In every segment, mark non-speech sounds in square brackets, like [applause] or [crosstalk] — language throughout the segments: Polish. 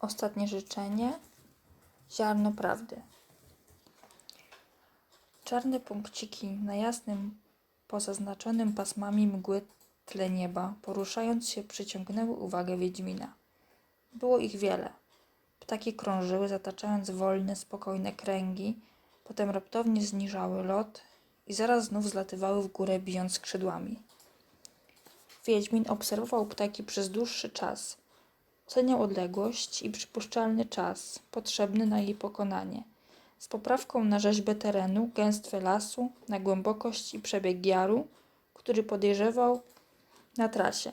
Ostatnie życzenie. Ziarno prawdy. Czarne punkciki na jasnym, pozaznaczonym pasmami mgły tle nieba, poruszając się, przyciągnęły uwagę Wiedźmina. Było ich wiele. Ptaki krążyły, zataczając wolne, spokojne kręgi, potem raptownie zniżały lot i zaraz znów zlatywały w górę, bijąc skrzydłami. Wiedźmin obserwował ptaki przez dłuższy czas. Oceniał odległość i przypuszczalny czas potrzebny na jej pokonanie. Z poprawką na rzeźbę terenu, gęstwę lasu, na głębokość i przebieg jaru, który podejrzewał na trasie.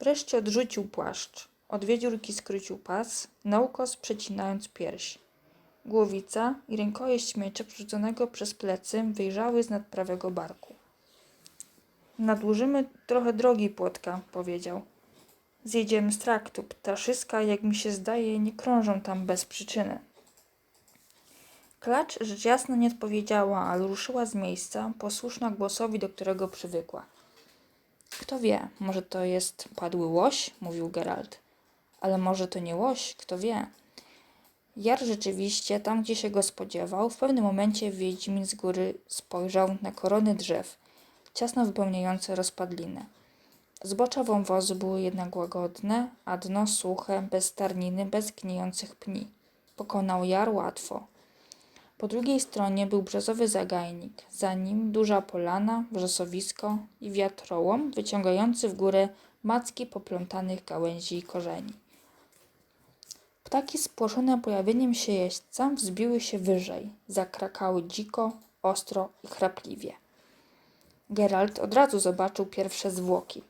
Wreszcie odrzucił płaszcz. Od wiedziórki skrócił pas, na ukos przecinając pierś. Głowica i rękojeść miecza przerzuconego przez plecy wyjrzały z nad prawego barku. Nadłużymy trochę drogi płotka, powiedział. Zjedziemy z traktu. Ptaszyska, jak mi się zdaje, nie krążą tam bez przyczyny. Klacz rzecz jasna nie odpowiedziała, ale ruszyła z miejsca, posłuszna głosowi, do którego przywykła. Kto wie, może to jest padły łoś, mówił Geralt. Ale może to nie łoś, kto wie. Jar rzeczywiście, tam gdzie się go spodziewał, w pewnym momencie Wiedźmin z góry spojrzał na korony drzew, ciasno wypełniające rozpadlinę. Zbocza wąwozu były jednak łagodne, a dno suche, bez starniny, bez gnijących pni. Pokonał jar łatwo. Po drugiej stronie był brzozowy zagajnik, za nim duża polana, wrzosowisko i wiatrołom wyciągający w górę macki poplątanych gałęzi i korzeni. Ptaki spłoszone pojawieniem się jeźdźca wzbiły się wyżej, zakrakały dziko, ostro i chrapliwie. Geralt od razu zobaczył pierwsze zwłoki.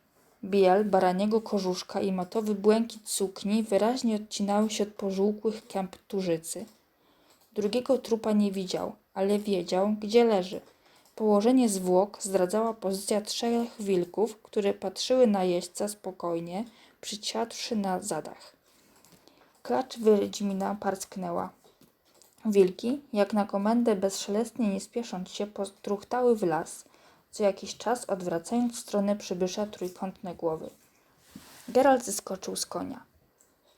Biel, baraniego kożuszka i matowy błękit sukni wyraźnie odcinały się od pożółkłych kęp turzycy. Drugiego trupa nie widział, ale wiedział, gdzie leży. Położenie zwłok zdradzała pozycja trzech wilków, które patrzyły na jeźdźca spokojnie, przysiadłszy na zadach. Klacz Wiedźmina parsknęła. Wilki, jak na komendę bezszelestnie nie spiesząc się, potruchtały w las, co jakiś czas odwracając w stronę przybysza trójkątne głowy. Geralt zeskoczył z konia.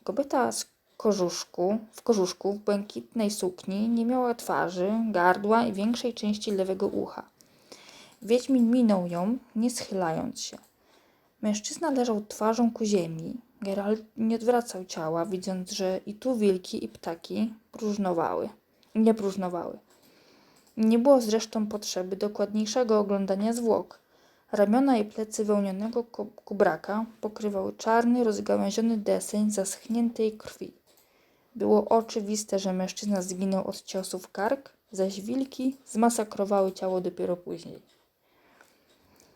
Kobieta z kożuszku, w kożuszku w błękitnej sukni nie miała twarzy, gardła i większej części lewego ucha. Wiedźmin minął ją, nie schylając się. Mężczyzna leżał twarzą ku ziemi. Geralt nie odwracał ciała, widząc, że i tu wilki, i ptaki próżnowały. Nie próżnowały. Nie było zresztą potrzeby dokładniejszego oglądania zwłok. Ramiona i plecy wełnionego kubraka pokrywał czarny, rozgałęziony deseń zaschniętej krwi. Było oczywiste, że mężczyzna zginął od ciosu w kark, zaś wilki zmasakrowały ciało dopiero później.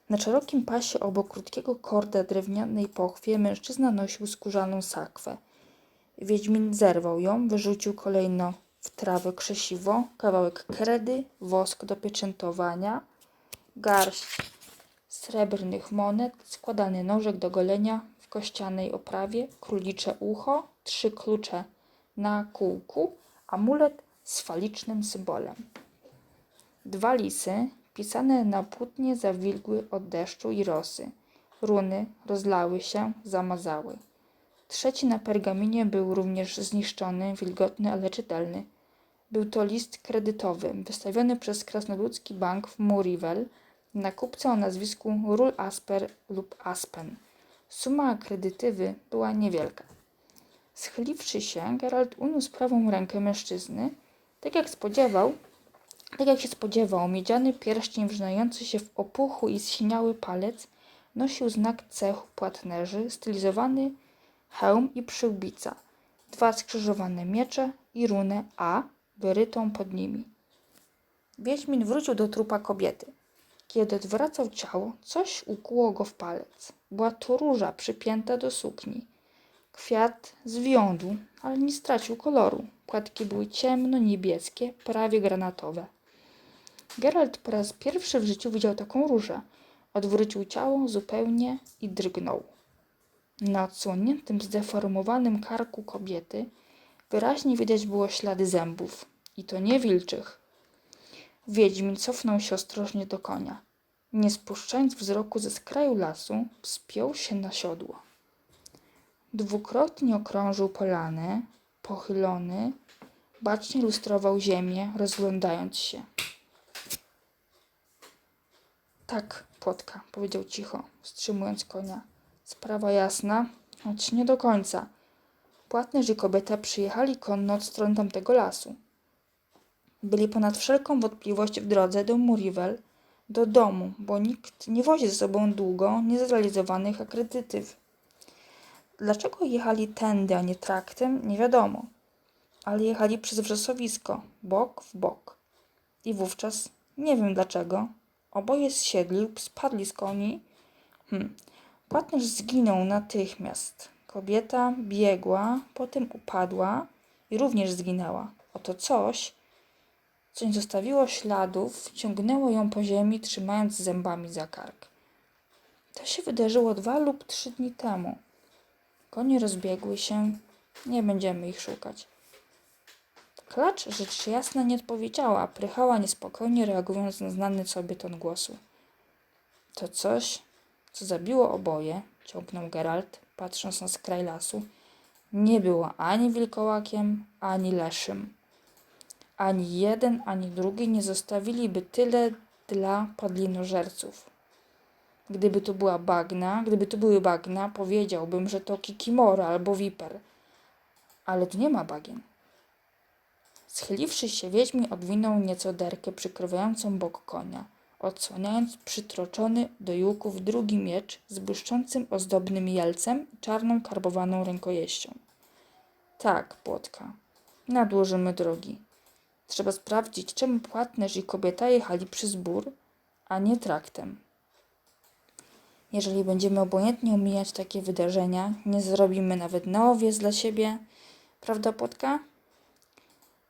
Na szerokim pasie obok krótkiego korda drewnianej pochwie mężczyzna nosił skórzaną sakwę. Wiedźmin zerwał ją, wyrzucił kolejno w trawę krzesiwo, kawałek kredy, wosk do pieczętowania, garść srebrnych monet, składany nożek do golenia w kościanej oprawie, królicze ucho, trzy klucze na kółku, amulet z falicznym symbolem. Dwa lisy, pisane na płótnie, zawilgły od deszczu i rosy. Runy rozlały się, zamazały. Trzeci na pergaminie był również zniszczony, wilgotny, ale czytelny. Był to list kredytowy, wystawiony przez Krasnoludzki Bank w Murivel na kupca o nazwisku Rul Asper lub Aspen. Suma kredytywy była niewielka. Schyliwszy się, Geralt uniósł prawą rękę mężczyzny. Tak jak spodziewał, tak jak się spodziewał, miedziany pierścień wrzynający się w opuchu i zsiniały palec nosił znak cechu płatnerzy, stylizowany hełm i przyłbica, dwa skrzyżowane miecze i runę A wyrytą pod nimi. Wiedźmin wrócił do trupa kobiety. Kiedy odwracał ciało, coś ukuło go w palec. Była to róża przypięta do sukni. Kwiat zwiądł, ale nie stracił koloru. Płatki były ciemno-niebieskie, prawie granatowe. Geralt po raz pierwszy w życiu widział taką różę. Odwrócił ciało zupełnie i drgnął. Na odsłoniętym, zdeformowanym karku kobiety wyraźnie widać było ślady zębów. I to nie wilczych. Wiedźmin cofnął się ostrożnie do konia. Nie spuszczając wzroku ze skraju lasu, wspiął się na siodło. Dwukrotnie okrążył polanę, pochylony, bacznie lustrował ziemię, rozglądając się. Tak, płotka, powiedział cicho, wstrzymując konia. Sprawa jasna, choć nie do końca. Płatnerz i kobieta przyjechali konno od stron tamtego lasu. Byli ponad wszelką wątpliwość w drodze do Murivel, do domu, bo nikt nie wozi ze sobą długo niezrealizowanych akredytyw. Dlaczego jechali tędy, a nie traktem, nie wiadomo. Ale jechali przez wrzosowisko, bok w bok. I wówczas, nie wiem dlaczego, oboje zsiedli lub spadli z koni. Hm. Płatnerz zginął natychmiast. Kobieta biegła, potem upadła i również zginęła. Oto coś, co nie zostawiło śladów, ciągnęło ją po ziemi, trzymając zębami za kark. To się wydarzyło dwa lub trzy dni temu. Konie rozbiegły się, nie będziemy ich szukać. Klacz rzecz jasna nie odpowiedziała, prychała niespokojnie, reagując na znany sobie ton głosu. To coś, co zabiło oboje, ciągnął Geralt, patrząc na skraj lasu, nie było ani wilkołakiem, ani leszym. Ani jeden, ani drugi nie zostawiliby tyle dla padlinożerców. Gdyby to była bagna, gdyby to były bagna, powiedziałbym, że to kikimora albo wiper. Ale tu nie ma bagien. Schyliwszy się, Wiedźmin odwinął nieco derkę przykrywającą bok konia, odsłaniając przytroczony do jułków drugi miecz z błyszczącym ozdobnym jelcem i czarną karbowaną rękojeścią. Tak, płotka, nadłożymy drogi. Trzeba sprawdzić, czemu płatnerz i kobieta jechali przez bór, a nie traktem. Jeżeli będziemy obojętnie omijać takie wydarzenia, nie zrobimy nawet na owiec dla siebie, prawda, płotka?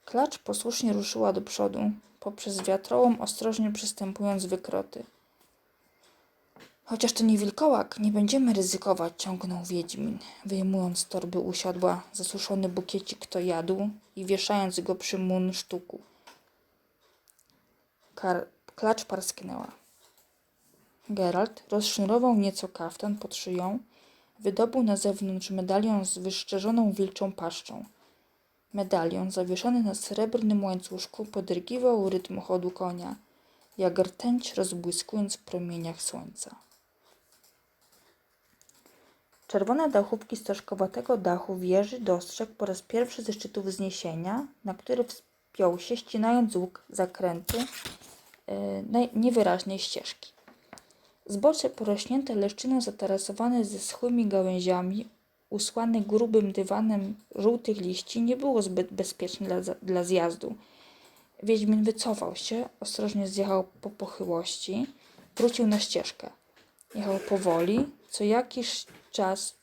Klacz posłusznie ruszyła do przodu, poprzez wiatrołom ostrożnie przystępując wykroty. Chociaż to nie wilkołak, nie będziemy ryzykować, ciągnął Wiedźmin, wyjmując z torby usiadła zasuszony bukiecik to jadł i wieszając go przy munsztuku. Kar- klacz parsknęła. Geralt rozsznurował nieco kaftan pod szyją, wydobył na zewnątrz medalion z wyszczerzoną wilczą paszczą. Medalion zawieszony na srebrnym łańcuszku podrygiwał rytm chodu konia, jak rtęć rozbłyskując w promieniach słońca. Czerwone dachówki stożkowatego dachu wieży dostrzegł po raz pierwszy ze szczytu wzniesienia, na który wspiął się, ścinając łuk zakrętu yy, niewyraźnej ścieżki. Zbocze porośnięte leszczyną zatarasowane ze schłymi gałęziami, usłane grubym dywanem żółtych liści, nie było zbyt bezpieczne dla, dla zjazdu. Wiedźmin wycofał się, ostrożnie zjechał po pochyłości, wrócił na ścieżkę. Jechał powoli, co jakiś czas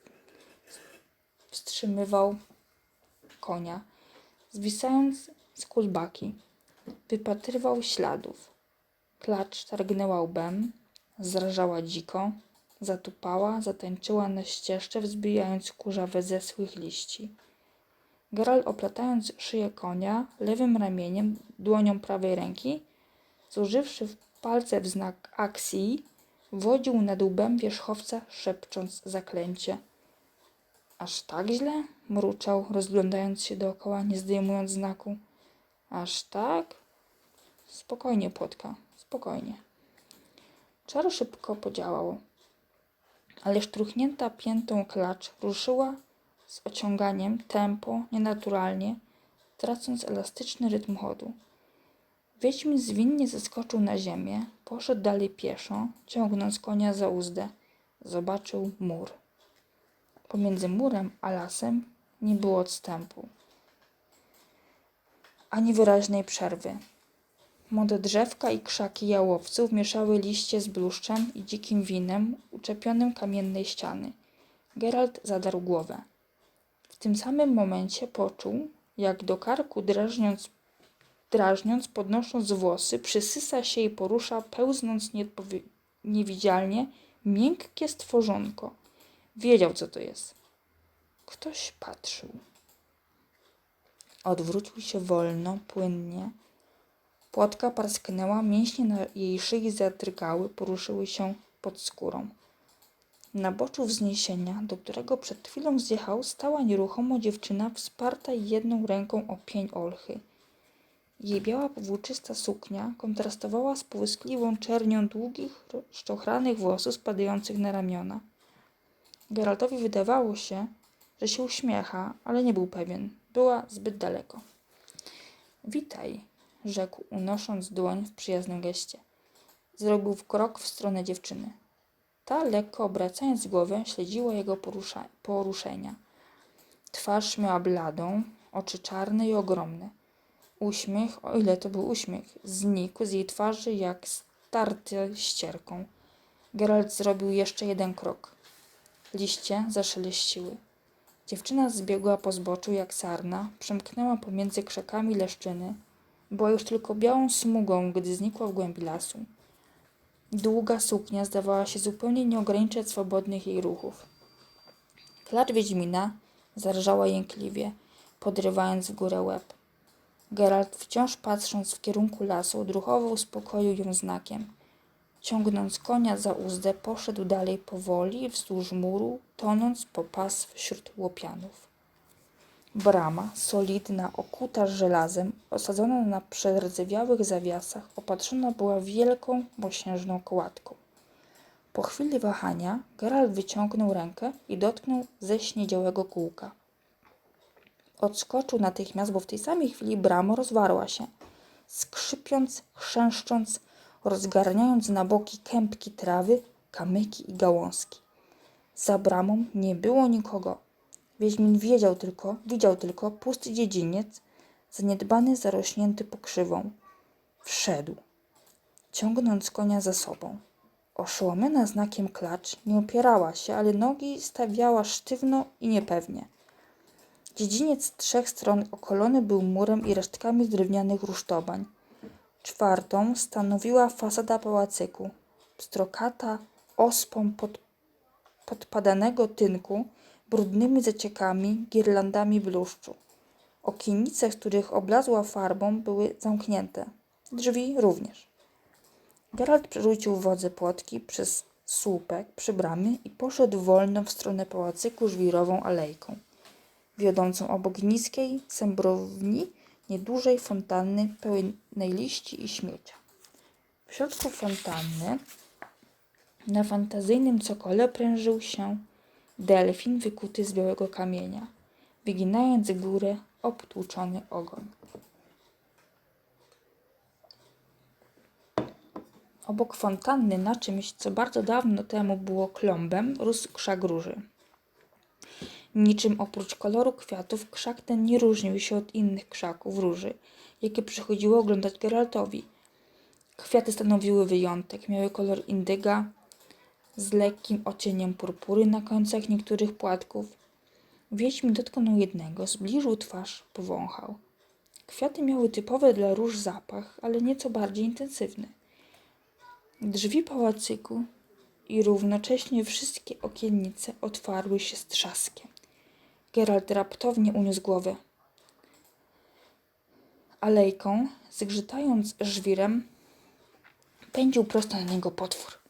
wstrzymywał konia, zwisając z kulbaki. Wypatrywał śladów. Klacz targnęła łbem, zrażała dziko, zatupała, zatańczyła na ścieżce, wzbijając kurzawe ze swych liści. Geralt oplatając szyję konia lewym ramieniem, dłonią prawej ręki, zużywszy palce w znak akcji, wodził nad łbem wierzchowca, szepcząc zaklęcie. Aż tak źle? mruczał, rozglądając się dookoła, nie zdejmując znaku. Aż tak? Spokojnie, płotka, spokojnie. Czar szybko podziałał, ale sztruchnięta piętą klacz ruszyła z ociąganiem tempo, nienaturalnie, tracąc elastyczny rytm chodu. Wiedźmin zwinnie zeskoczył na ziemię, poszedł dalej pieszo, ciągnąc konia za uzdę. Zobaczył mur. Pomiędzy murem a lasem nie było odstępu, ani wyraźnej przerwy. Młode drzewka i krzaki jałowców mieszały liście z bluszczem i dzikim winem uczepionym kamiennej ściany. Geralt zadarł głowę. W tym samym momencie poczuł, jak do karku drażniąc drażniąc, podnosząc włosy, przysysa się i porusza, pełznąc niewidzialnie, miękkie stworzonko. Wiedział, co to jest. Ktoś patrzył. Odwrócił się wolno, płynnie. Płotka parsknęła, mięśnie na jej szyi zadrgały, poruszyły się pod skórą. Na boczu wzniesienia, do którego przed chwilą zjechał, stała nieruchomo dziewczyna wsparta jedną ręką o pień olchy. Jej biała powłóczysta suknia kontrastowała z połyskliwą czernią długich, szczochranych włosów spadających na ramiona. Geraltowi wydawało się, że się uśmiecha, ale nie był pewien. Była zbyt daleko. Witaj, rzekł, unosząc dłoń w przyjaznym geście. Zrobił krok w stronę dziewczyny. Ta, lekko obracając głowę, śledziła jego porusza- poruszenia. Twarz miała bladą, oczy czarne i ogromne. Uśmiech, o ile to był uśmiech, znikł z jej twarzy jak starty ścierką. Geralt zrobił jeszcze jeden krok. Liście zaszeleściły. Dziewczyna zbiegła po zboczu jak sarna, przemknęła pomiędzy krzakami leszczyny. Była już tylko białą smugą, gdy znikła w głębi lasu. Długa suknia zdawała się zupełnie nie ograniczać swobodnych jej ruchów. Klacz Wiedźmina zarżała jękliwie, podrywając w górę łeb. Geralt, wciąż patrząc w kierunku lasu, odruchowo uspokoił ją znakiem. Ciągnąc konia za uzdę, poszedł dalej powoli wzdłuż muru, tonąc po pas wśród łopianów. Brama, solidna, okuta żelazem, osadzona na przerdzewiałych zawiasach, opatrzona była wielką, mosiężną kołatką. Po chwili wahania Geralt wyciągnął rękę i dotknął ześniedziałego kółka. Odskoczył natychmiast, bo w tej samej chwili brama rozwarła się, skrzypiąc, chrzęszcząc, rozgarniając na boki kępki trawy, kamyki i gałązki. Za bramą nie było nikogo. Wiedźmin wiedział tylko, widział tylko pusty dziedziniec, zaniedbany, zarośnięty pokrzywą. Wszedł, ciągnąc konia za sobą. Oszołomiona znakiem klacz, nie opierała się, ale nogi stawiała sztywno i niepewnie. Dziedziniec z trzech stron okolony był murem i resztkami drewnianych rusztowań. Czwartą stanowiła fasada pałacyku, pstrokata ospą pod, podpadanego tynku, brudnymi zaciekami, girlandami bluszczu. Okienice, których oblazła farbą, były zamknięte. Drzwi również. Geralt przerzucił wodze płotki przez słupek przy bramie i poszedł wolno w stronę pałacyku żwirową alejką, wiodącą obok niskiej sębrowni niedużej fontanny pełnej liści i śmiecia. W środku fontanny na fantazyjnym cokole prężył się delfin wykuty z białego kamienia, wyginając górę obtłuczony ogon. Obok fontanny, na czymś, co bardzo dawno temu było klombem, rósł krzak róży. Niczym oprócz koloru kwiatów, krzak ten nie różnił się od innych krzaków róży, jakie przychodziło oglądać Geraltowi. Kwiaty stanowiły wyjątek, miały kolor indyga z lekkim ocieniem purpury na końcach niektórych płatków. Wiedźmin dotknął jednego, zbliżył twarz, powąchał. Kwiaty miały typowy dla róż zapach, ale nieco bardziej intensywny. Drzwi pałacyku i równocześnie wszystkie okiennice otwarły się z trzaskiem. Geralt raptownie uniósł głowę. Alejką, zgrzytając żwirem, pędził prosto na niego potwór.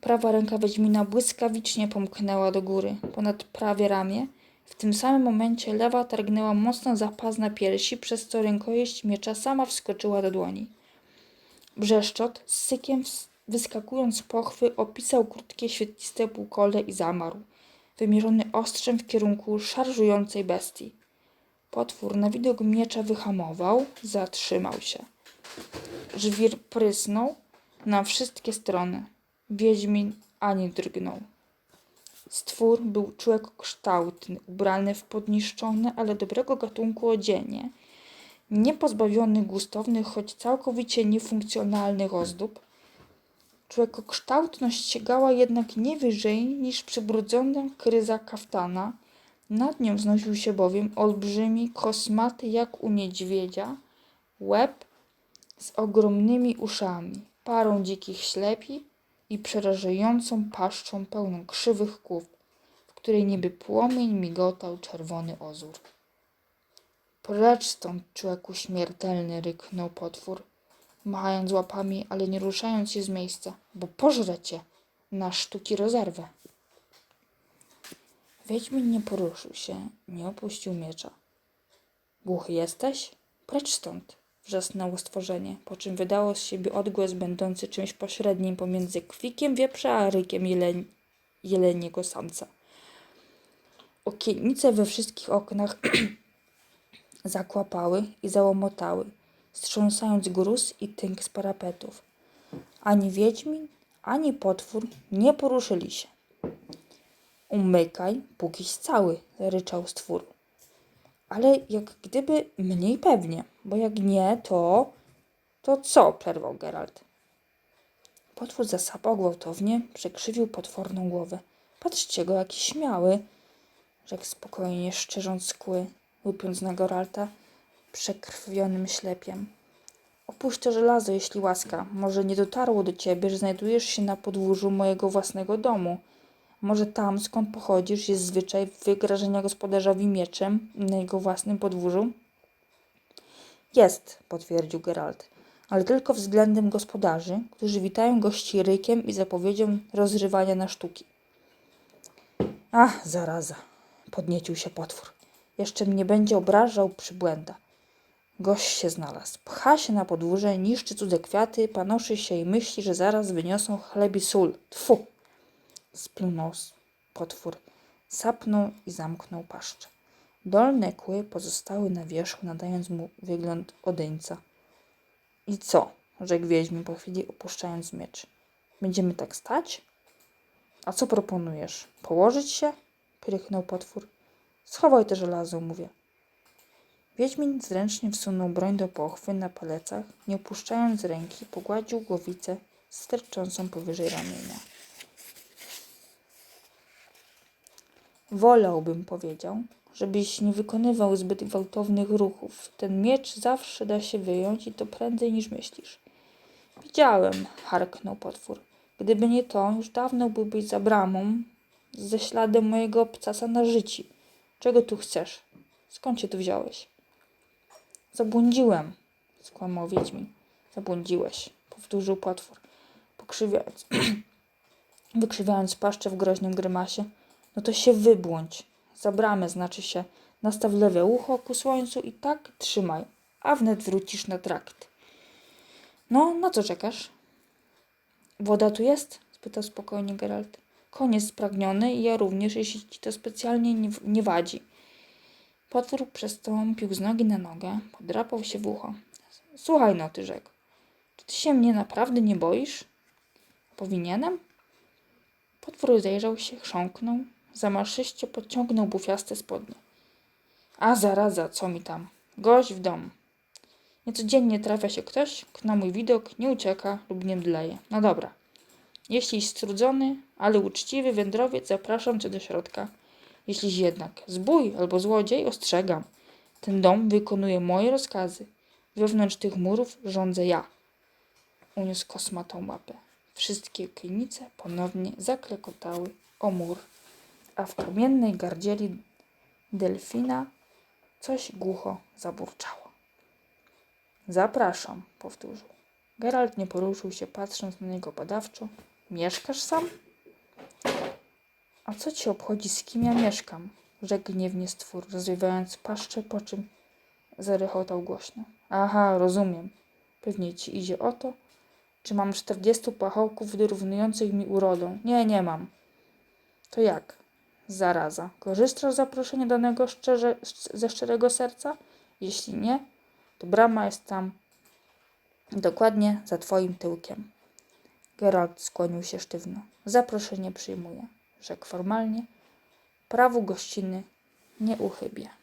Prawa ręka Wiedźmina błyskawicznie pomknęła do góry, ponad prawie ramię. W tym samym momencie lewa targnęła mocno za pas na piersi, przez co rękojeść miecza sama wskoczyła do dłoni. Brzeszczot z sykiem wyskakując z pochwy opisał krótkie świetliste półkole i zamarł wymierzony ostrzem w kierunku szarżującej bestii. Potwór na widok miecza wyhamował, zatrzymał się. Żwir prysnął na wszystkie strony. Wiedźmin ani drgnął. Stwór był człek-kształtny, ubrany w podniszczone, ale dobrego gatunku odzienie, nie pozbawiony gustownych, choć całkowicie niefunkcjonalnych ozdób, Człowiekokształtność sięgała jednak nie wyżej niż przybrudzona kryza kaftana. Nad nią znosił się bowiem olbrzymi, kosmaty jak u niedźwiedzia, łeb z ogromnymi uszami, parą dzikich ślepi i przerażającą paszczą pełną krzywych kłów, w której niby płomień migotał czerwony ozór. Precz stąd, człowieku śmiertelny, ryknął potwór machając łapami, ale nie ruszając się z miejsca, bo pożre cię na sztuki rozerwę. Wiedźmin nie poruszył się, nie opuścił miecza. Głuchy jesteś? Precz stąd! Wrzasnęło stworzenie, po czym wydało z siebie odgłos będący czymś pośrednim pomiędzy kwikiem wieprza a rykiem jeleniego samca. Okiennice we wszystkich oknach [clears throat] zakłapały i załomotały, strząsając gruz i tynk z parapetów. Ani wiedźmin, ani potwór nie poruszyli się. Umykaj, pókiś cały, ryczał stwór. Ale jak gdyby mniej pewnie, bo jak nie, to... To co? przerwał Geralt. Potwór zasapał gwałtownie, przekrzywił potworną głowę. Patrzcie go, jaki śmiały, rzekł spokojnie, szczerząc skły, łupiąc na Geralta przekrwionym ślepiem. Opuść to żelazo, jeśli łaska. Może nie dotarło do ciebie, że znajdujesz się na podwórzu mojego własnego domu. Może tam, skąd pochodzisz, jest zwyczaj wygrażenia gospodarzowi mieczem na jego własnym podwórzu? Jest, potwierdził Geralt, ale tylko względem gospodarzy, którzy witają gości rykiem i zapowiedzią rozrywania na sztuki. Ach, zaraza, podniecił się potwór. Jeszcze mnie będzie obrażał przybłęda. Gość się znalazł. Pcha się na podwórze, niszczy cudze kwiaty, panoszy się i myśli, że zaraz wyniosą chleb i sól. Tfu! Splunął potwór. Sapnął i zamknął paszczę. Dolne kły pozostały na wierzchu, nadając mu wygląd odyńca. I co? rzekł Wiedźmin po chwili, opuszczając miecz. Będziemy tak stać? A co proponujesz? Położyć się? Prychnął potwór. Schowaj te żelazo, mówię. Wiedźmin zręcznie wsunął broń do pochwy na palecach, nie opuszczając ręki, pogładził głowicę sterczącą powyżej ramienia. Wolałbym, powiedział, żebyś nie wykonywał zbyt gwałtownych ruchów. Ten miecz zawsze da się wyjąć i to prędzej niż myślisz. Widziałem, harknął potwór. Gdyby nie to, już dawno byłbyś za bramą ze śladem mojego obcasa na życi. Czego tu chcesz? Skąd się tu wziąłeś? Zabłądziłem, skłamał Wiedźmin. Zabłądziłeś, powtórzył potwór, pokrzywiając, [clears throat] wykrzywiając paszczę w groźnym grymasie. No to się wybłądź. Za bramę znaczy się. Nastaw lewe ucho ku słońcu i tak trzymaj, a wnet wrócisz na trakt. No, na co czekasz? Woda tu jest? spytał spokojnie Geralt. Jest spragniony i ja również, jeśli ci to specjalnie nie, nie wadzi. Potwór przestąpił z nogi na nogę, podrapał się w ucho. Słuchaj no, ty rzekł. Czy ty się mnie naprawdę nie boisz? Powinienem? Potwór zajrzał się, chrząknął, zamaszyście podciągnął bufiaste spodnie. A zaraza, co mi tam? Gość w dom. Niecodziennie trafia się ktoś, kto na mój widok nie ucieka lub nie mdleje. No dobra. Jeśli strudzony, ale uczciwy wędrowiec, zapraszam cię do środka. Jeśliś jednak zbój albo złodziej, ostrzegam. Ten dom wykonuje moje rozkazy. Wewnątrz tych murów rządzę ja. Uniósł kosmatą mapę. Wszystkie okiennice ponownie zaklekotały o mur, a w kamiennej gardzieli delfina coś głucho zaburczało. Zapraszam, powtórzył. Geralt nie poruszył się, patrząc na niego badawczo. Mieszkasz sam? A co ci obchodzi, z kim ja mieszkam? Rzekł gniewnie stwór, rozwijając paszczę, po czym zarechotał głośno. Aha, rozumiem. Pewnie ci idzie o to, czy mam czterdziestu pachołków wyrównujących mi urodą. Nie, nie mam. To jak? Zaraza. Korzystasz z zaproszenia danego szczerze, ze szczerego serca? Jeśli nie, to brama jest tam dokładnie za twoim tyłkiem. Geralt skłonił się sztywno. Zaproszenie przyjmuję, rzekł formalnie. Prawu gościny nie uchybię.